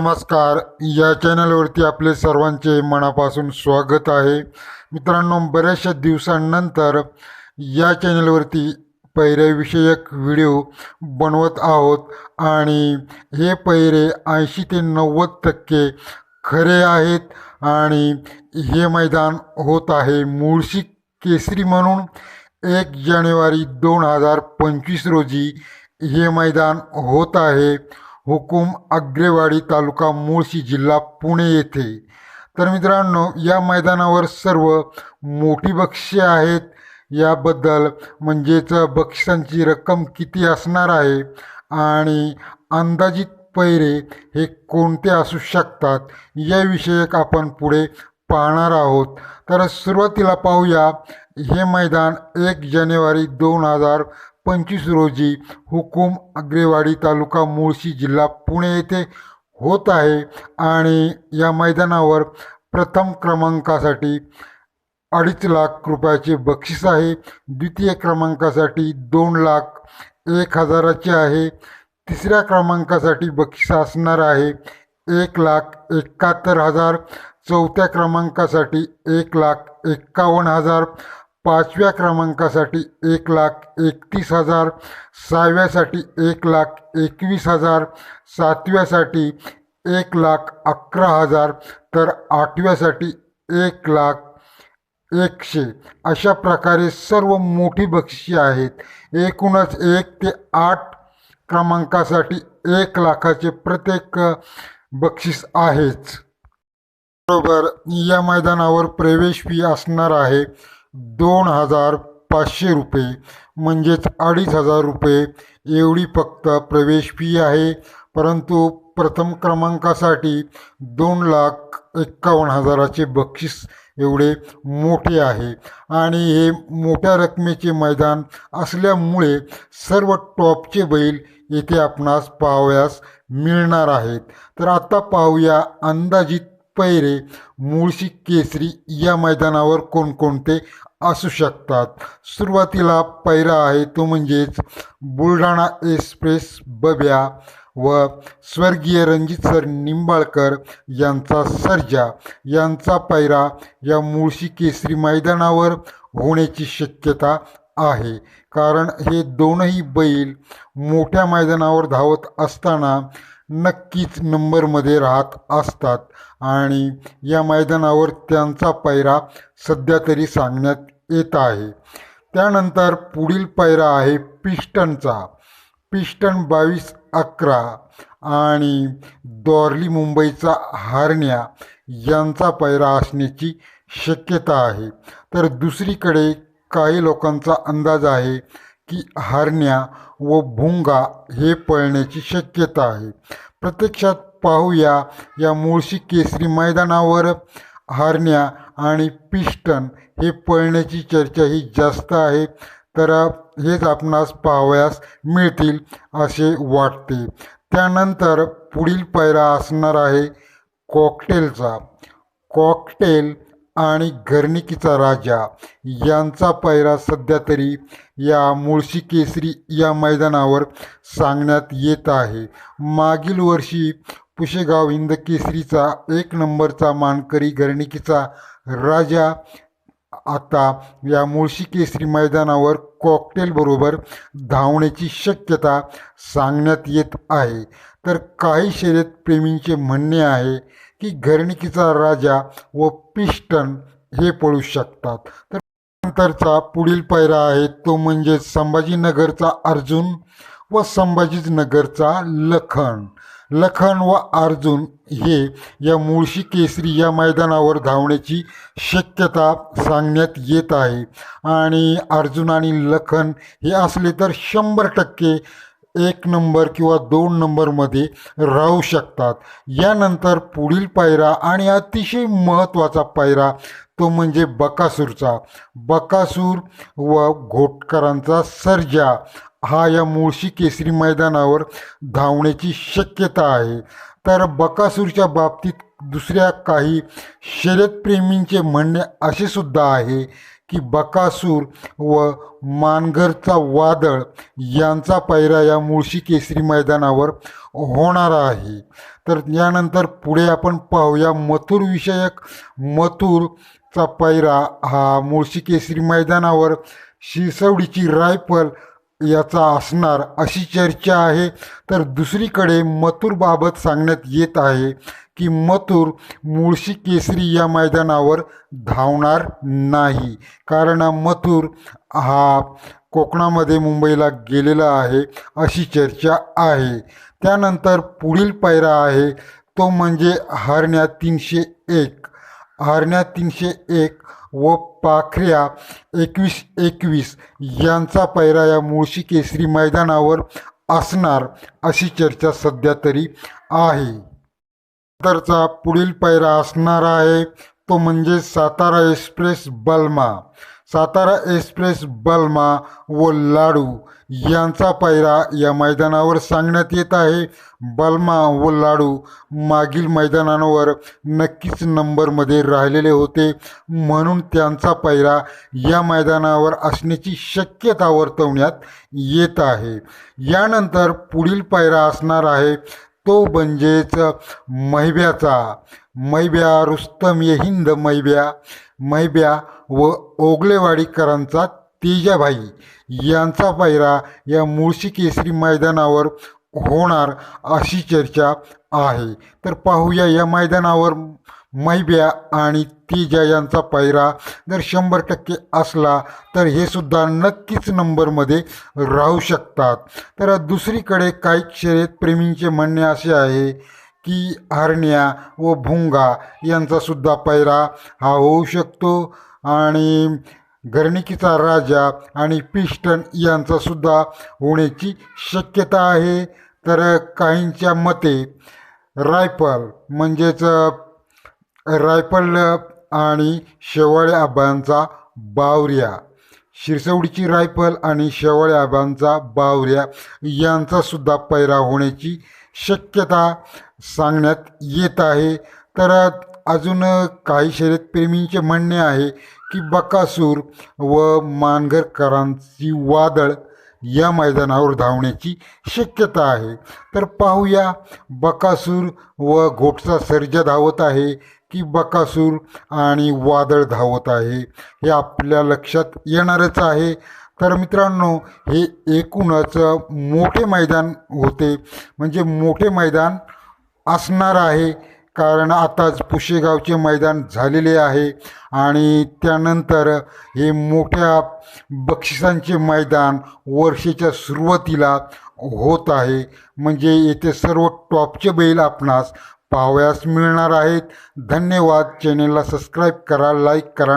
नमस्कार. या चॅनलवरती आपले सर्वांचे मनापासून स्वागत आहे. मित्रांनो बऱ्याचशा दिवसांनंतर या चॅनलवरती पैऱ्याविषयक व्हिडिओ बनवत आहोत आणि हे पैरे ऐंशी ते नव्वद टक्के खरे आहेत आणि हे मैदान होत आहे मुळशी केसरी म्हणून. एक जानेवारी दोन हजार पंचवीस रोजी हे मैदान होत आहे. हुकुम आग्रेवाडी तालुका मुळशी जिल्हा पुणे येथे. तर मित्रांनो या मैदानावर सर्व मोठी बक्षिसे आहेत. याबद्दल म्हणजेच बक्षिसांची रक्कम किती असणार आहे आणि अंदाजित पैरे हे कोणते असू शकतात याविषयक आपण पुढे पाहणार आहोत. तर सुरुवातीला पाहूया. हे मैदान एक जानेवारी दोन हजार पंचवीस रोजी हुकुम अग्रेवाडी तालुका मुळशी जिल्हा पुणे येथे होत आहे आणि या मैदानावर प्रथम क्रमांकासाठी अडीच लाख रुपयाचे बक्षीस आहे. द्वितीय क्रमांकासाठी दोन लाख एक हजाराचे आहे. तिसऱ्या क्रमांकासाठी बक्षीस असणार आहे एक लाख एकाहत्तर हजार. चौथ्या क्रमांकासाठी एक लाख एक्कावन्न हजार. पाचव्या क्रमांकासाठी एक लाख एकतीस हजार सहाव्यासाठी एक लाख एकवीस हजार सातव्यासाठी एक लाख अकरा हजार तर आठव्यासाठी एक लाख एकशे. अशा प्रकारे सर्व मोठी बक्षिसे आहेत. एकूणच एक ते आठ क्रमांकासाठी एक लाखाचे प्रत्येक बक्षीस आहेच. बरोबर या मैदानावर प्रवेश फी असणार आहे. दोन हजार पाचशे रुपये म्हणजेच अडीच हजार रुपये. एवढी फक्त प्रवेश फी आहे. परंतु प्रथम क्रमांकासाठी दोन लाख एक्कावन्न हजाराचे बक्षीस एवढे मोठे आहे. आणि हे मोठ्या रकमेचे मैदान असल्यामुळे सर्व टॉपचे बैल येथे आपणास पाहावयास मिळणार आहेत. तर आता पाहूया अंदाजित पैरे. मुळशी केसरी या मैदानावर कोणकोणते असू शकतात. सुरुवातीला पहिला आहे तो म्हणजेच बुलढाणा एक्सप्रेस बब्या व स्वर्गीय रणजित सर निंबाळकर यांचा सर्जा. यांचा पैरा या मुळशी केसरी मैदानावर होण्याची शक्यता आहे. कारण हे दोनही बैल मोठ्या मैदानावर धावत असताना नक्कीच नंबरमध्ये राहत असतात. आणि या मैदानावर त्यांचा पायरा सध्या तरी सांगण्यात येत आहे. त्यानंतर पुढील पायरा आहे पिस्टनचा. पिस्टन बावीस अकरा आणि दॉर्ली मुंबईचा हारण्या यांचा पायरा असण्याची शक्यता आहे. तर दुसरीकडे काही लोकांचा अंदाज आहे की हारण्या व भुंगा हे पळण्याची शक्यता आहे. प्रत्यक्षात पाहूया या मुळशी केसरी मैदानावर हरण्या आणि पिस्टन हे पळण्याची चर्चा ही जास्त आहे. तर हेच आपणास पाहावयास मिळतील असे वाटते. त्यानंतर पुढील पैरा असणार आहे कॉकटेलचा. कॉकटेल आणि घरणिकीचा राजा यांचा पायरा सध्या तरी या मुळशी केसरी या मैदानावर सांगण्यात येत आहे. मागील वर्षी पुशेगाव हिंद केसरीचा एक नंबरचा मानकरी घरनिकीचा राजा आता या मुळशी केसरी मैदानावर कॉकटेलबरोबर धावण्याची शक्यता सांगण्यात येत आहे. तर काही शर्यतप्रेमींचे म्हणणे आहे की घरणिकीचा राजा व पिस्टन हे पळू शकतात. तर नंतरचा पुढील पैरा आहे तो म्हणजे संभाजीनगरचा अर्जुन व संभाजीनगरचा लखन. लखन व अर्जुन हे या मुळशी केसरी या मैदानावर धावण्याची शक्यता सांगण्यात येत आहे. आणि अर्जुन आणि लखन हे असले तर शंभर टक्के एक नंबर किंवा दोन नंबरमध्ये राहू शकतात. यानंतर पुढील पायरा आणि अतिशय महत्त्वाचा पायरा तो म्हणजे बकासूरचा. बकासूर व घोटकरांचा सर्जा हा या मुळशी केसरी मैदानावर धावण्याची शक्यता आहे. तर बकासूरच्या बाबतीत दुसऱ्या काही शर्यतप्रेमींचे म्हणणे असे सुद्धा आहे की बकासूर व मानगरचा वादळ यांचा पैरा या मुळशी केसरी मैदानावर होणार आहे. तर यानंतर पुढे आपण पाहूया मथुर विषयक. मथुरचा पैरा हा मुळशी केसरी मैदानावर शिसवडीची रायफल याचा असणार अशी चर्चा आहे. तर दुसरीकडे मथुरबाबत सांगण्यात येत आहे की मथुर मुळशी केसरी या मैदानावर धावणार नाही. कारण मथुर हा कोकणामध्ये मुंबईला गेलेला आहे अशी चर्चा आहे. त्यानंतर पुढील पायरा आहे. तो म्हणजे हरण्या तीनशे एक. हरण्या तीनशे एक व पाखऱ्या एकवीस एकवीस यांचा पैरा या मुळशी केसरी मैदानावर असणार अशी चर्चा सध्या तरी आहे. नंतरचा पुढील पैरा असणार आहे. तो म्हणजे सातारा एक्सप्रेस बल्मा. सातारा एक्सप्रेस बल्मा व लाडू यांचा पायरा या मैदानावर सांगण्यात येत आहे. बल्मा व लाडू मागील मैदानांवर नक्कीच नंबरमध्ये राहिलेले होते. म्हणून त्यांचा पायरा या मैदानावर असण्याची शक्यता वर्तवण्यात येत आहे. यानंतर पुढील पायरा असणार आहे. तो म्हणजेच मैब्याचा. मैब्या रुस्तम ये हिंद मैब्या. मैब्या व ओगलेवाडीकरांचा तेजाभाई यांचा पायरा या मुळशी केसरी मैदानावर होणार अशी चर्चा आहे. तर पाहूया या मैदानावर मैब्या आणि तेजा यांचा पायरा जर शंभर टक्के असला तर हे सुद्धा नक्कीच नंबरमध्ये राहू शकतात. तर दुसरीकडे काही शर्यतप्रेमींचे म्हणणे असे आहे की हरण्या व भुंगा यांचासुद्धा पैरा हा होऊ शकतो. आणि गर्णिकीचा राजा आणि पिष्टन यांचासुद्धा होण्याची शक्यता आहे. तर काहींच्या मते रायफल म्हणजेच रायफल आणि शेवाळे आबांचा बावऱ्या शिरसवडीची रायफल आणि शेवाळे आबांचा बावऱ्या यांचासुद्धा पैरा होण्याची शक्यता सांगण्यात येत आहे. तर अजून काही शर्यतप्रेमींचे म्हणणे आहे की बकासूर व मानगरकरांची वादळ या मैदानावर धावण्याची शक्यता आहे. तर पाहूया बकासूर व घोटचा सर्जा धावत आहे की बकासूर आणि वादळ धावत आहे हे आपल्या लक्षात येणारच आहे. तर मित्रांनो हे एकूणच मोठे मैदान होते. म्हणजे मोठे मैदान असणार आहे. कारण आताच पुशेगावचे मैदान झालेले आहे. आणि त्यानंतर हे मोठ्या बक्षिसांचे मैदान वर्षाच्या सुरुवातीला होत आहे. म्हणजे येथे सर्व टॉपचे बैल आपणास पाहावयास मिळणार आहेत. धन्यवाद. चॅनेलला सबस्क्राईब करा लाईक करा